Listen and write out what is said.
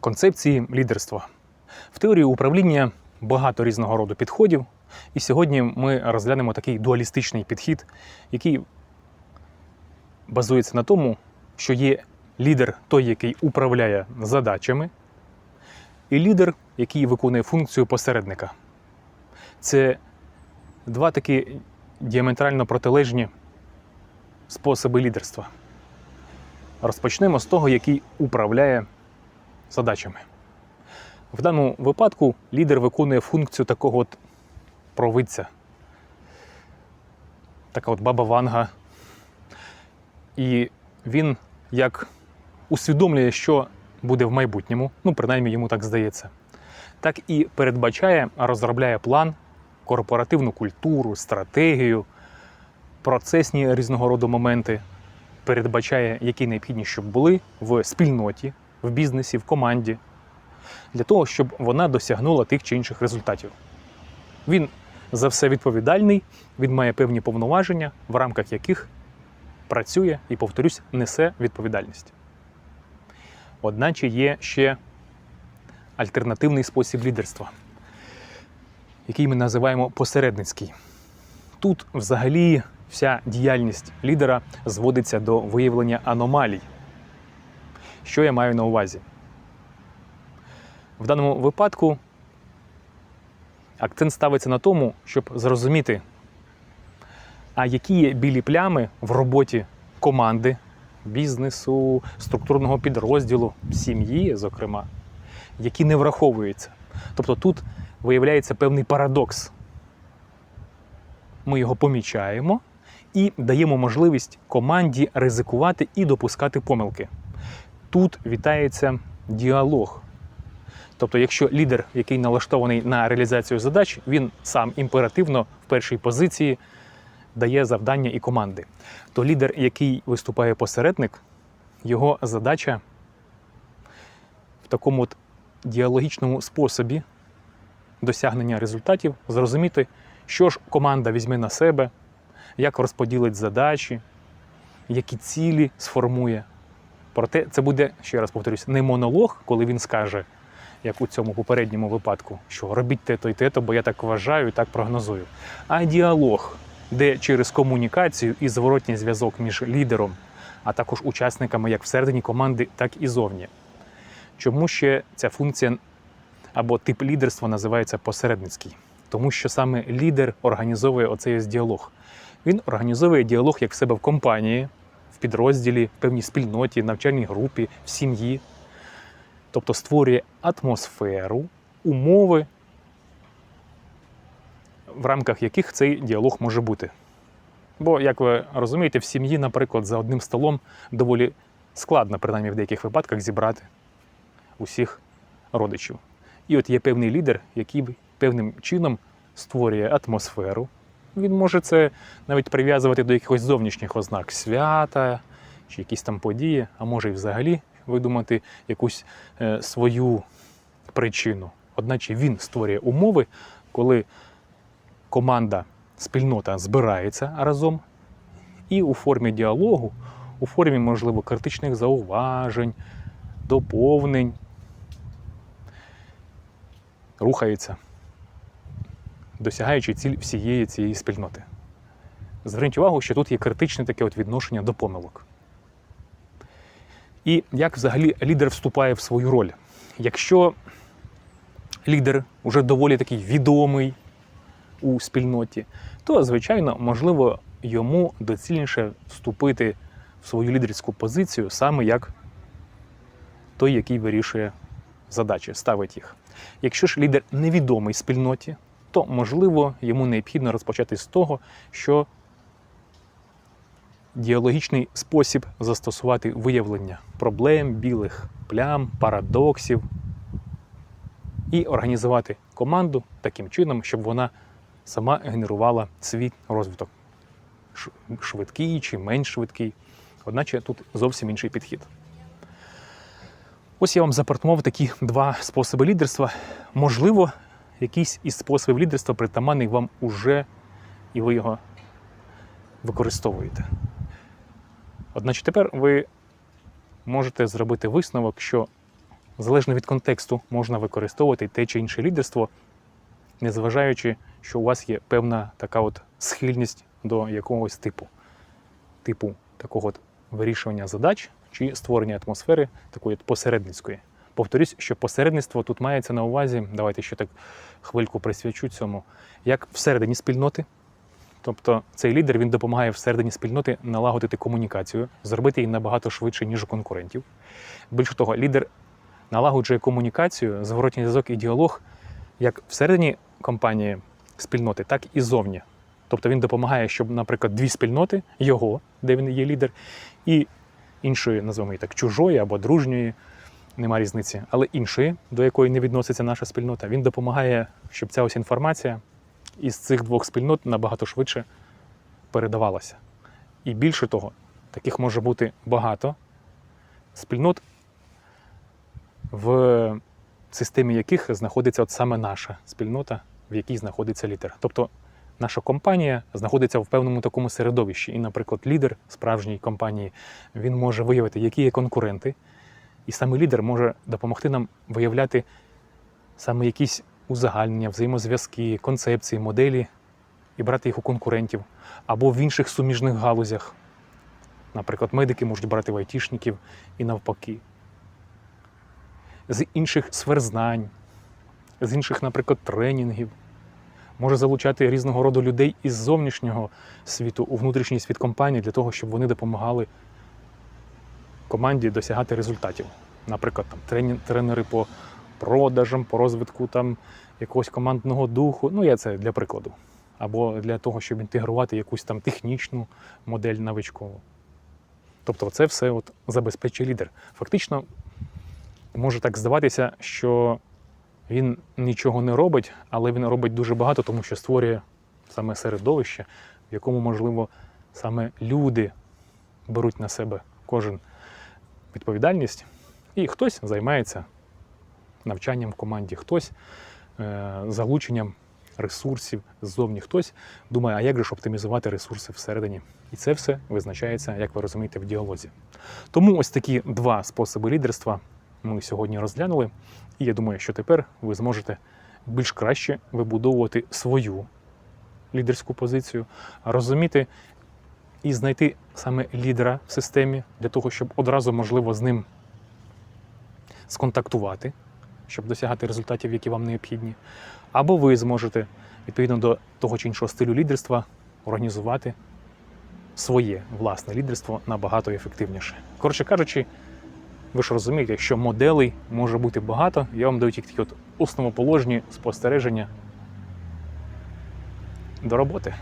концепції лідерства. В теорії управління багато різного роду підходів, і сьогодні ми розглянемо такий дуалістичний підхід, який базується на тому, що є лідер той, який управляє задачами, і лідер, який виконує функцію посередника. Це два такі діаметрально протилежні способи лідерства. Розпочнемо з того, який управляє задачами. В даному випадку лідер виконує функцію такого от провидця, така от баба Ванга. І він як усвідомлює, що буде в майбутньому, ну, принаймні йому так здається, так і передбачає, розробляє план, корпоративну культуру, стратегію, процесні різного роду моменти, передбачає, які необхідні, щоб були в спільноті, в бізнесі, в команді, для того, щоб вона досягнула тих чи інших результатів. Він за все відповідальний, він має певні повноваження, в рамках яких працює і, повторюсь, несе відповідальність. Одначе є ще альтернативний спосіб лідерства, який ми називаємо посередницький. Тут взагалі вся діяльність лідера зводиться до виявлення аномалій. Що я маю на увазі? В даному випадку акцент ставиться на тому, щоб зрозуміти, а які є білі плями в роботі команди, бізнесу, структурного підрозділу, сім'ї, зокрема, які не враховуються. Тобто тут виявляється певний парадокс. Ми його помічаємо і даємо можливість команді ризикувати і допускати помилки. Тут вітається діалог. Тобто, якщо лідер, який налаштований на реалізацію задач, він сам імперативно в першій позиції дає завдання і команди, то лідер, який виступає посередник, його задача в такому от діалогічному способі досягнення результатів зрозуміти, що ж команда візьме на себе, як розподілить задачі, які цілі сформує. Проте це буде, ще раз повторюсь, не монолог, коли він скаже, як у цьому попередньому випадку, що робіть те-то і те-то, бо я так вважаю і так прогнозую. А діалог, де через комунікацію і зворотній зв'язок між лідером, а також учасниками як всередині команди, так і зовні. Чому ще ця функція або тип лідерства називається посередницький? Тому що саме лідер організовує оцей діалог. Він організовує діалог як в себе в компанії, підрозділі, в певній спільноті, навчальній групі, в сім'ї. Тобто створює атмосферу, умови, в рамках яких цей діалог може бути. Бо, як ви розумієте, в сім'ї, наприклад, за одним столом доволі складно, принаймні в деяких випадках, зібрати усіх родичів. І от є певний лідер, який певним чином створює атмосферу. Він може це навіть прив'язувати до якихось зовнішніх ознак свята чи якісь там події, а може і взагалі видумати якусь е, свою причину. Одначе він створює умови, коли команда, спільнота збирається разом і у формі діалогу, у формі, можливо, критичних зауважень, доповнень, рухається, досягаючи ціль всієї цієї спільноти. Зверніть увагу, що тут є критичне таке от відношення до помилок. І як взагалі лідер вступає в свою роль? Якщо лідер вже доволі такий відомий у спільноті, то, звичайно, можливо, йому доцільніше вступити в свою лідерську позицію саме як той, який вирішує задачі, ставить їх. Якщо ж лідер невідомий спільноті, то можливо йому необхідно розпочати з того, що діалогічний спосіб застосувати виявлення проблем, білих плям, парадоксів і організувати команду таким чином, щоб вона сама генерувала свій розвиток. Швидкий чи менш швидкий. Одначе тут зовсім інший підхід. Ось я вам запропонував такі два способи лідерства. Можливо, якийсь із способів лідерства притаманний вам уже, і ви його використовуєте. Одначе тепер ви можете зробити висновок, що залежно від контексту, можна використовувати те чи інше лідерство, незважаючи, що у вас є певна така от схильність до якогось типу, типу такого от вирішування задач чи створення атмосфери такої от посередницької. Повторюсь, що посередництво тут мається на увазі, давайте ще так хвильку присвячу цьому, як всередині спільноти. Тобто цей лідер він допомагає всередині спільноти налагодити комунікацію, зробити її набагато швидше, ніж у конкурентів. Більше того, лідер налагоджує комунікацію, зворотній зв'язок і діалог як всередині компанії спільноти, так і зовні. Тобто він допомагає, щоб, наприклад, дві спільноти його, де він є лідер, і іншої, назвемо її так, чужої або дружньої, нема різниці, але іншої, до якої не відноситься наша спільнота, він допомагає, щоб ця ось інформація із цих двох спільнот набагато швидше передавалася. І більше того, таких може бути багато спільнот, в системі яких знаходиться от саме наша спільнота, в якій знаходиться лідер. Тобто наша компанія знаходиться в певному такому середовищі. І, наприклад, лідер справжньої компанії він може виявити, які є конкуренти, і саме лідер може допомогти нам виявляти саме якісь узагальнення, взаємозв'язки, концепції, моделі і брати їх у конкурентів або в інших суміжних галузях. Наприклад, медики можуть брати в айтішників і навпаки. З інших сфер знань, з інших, наприклад, тренінгів. Може залучати різного роду людей із зовнішнього світу у внутрішній світ компанії для того, щоб вони допомагали команді досягати результатів. Наприклад, там, тренери по продажам, по розвитку там, якогось командного духу. Ну, я це для прикладу. Або для того, щоб інтегрувати якусь там технічну модель навичкову. Тобто, це все от забезпечує лідер. Фактично, може так здаватися, що він нічого не робить, але він робить дуже багато, тому що створює саме середовище, в якому, можливо, саме люди беруть на себе кожен відповідальність, і хтось займається навчанням в команді, хтось е, залученням ресурсів ззовні, хтось думає, а як же ж оптимізувати ресурси всередині. І це все визначається, як ви розумієте, в діалозі. Тому ось такі два способи лідерства ми сьогодні розглянули. І я думаю, що тепер ви зможете більш краще вибудовувати свою лідерську позицію, розуміти і знайти саме лідера в системі для того, щоб одразу можливо з ним сконтактувати, щоб досягати результатів, які вам необхідні. Або ви зможете відповідно до того чи іншого стилю лідерства організувати своє власне лідерство набагато ефективніше. Коротше кажучи, ви ж розумієте, що моделей може бути багато, я вам даю тільки от основоположні спостереження до роботи.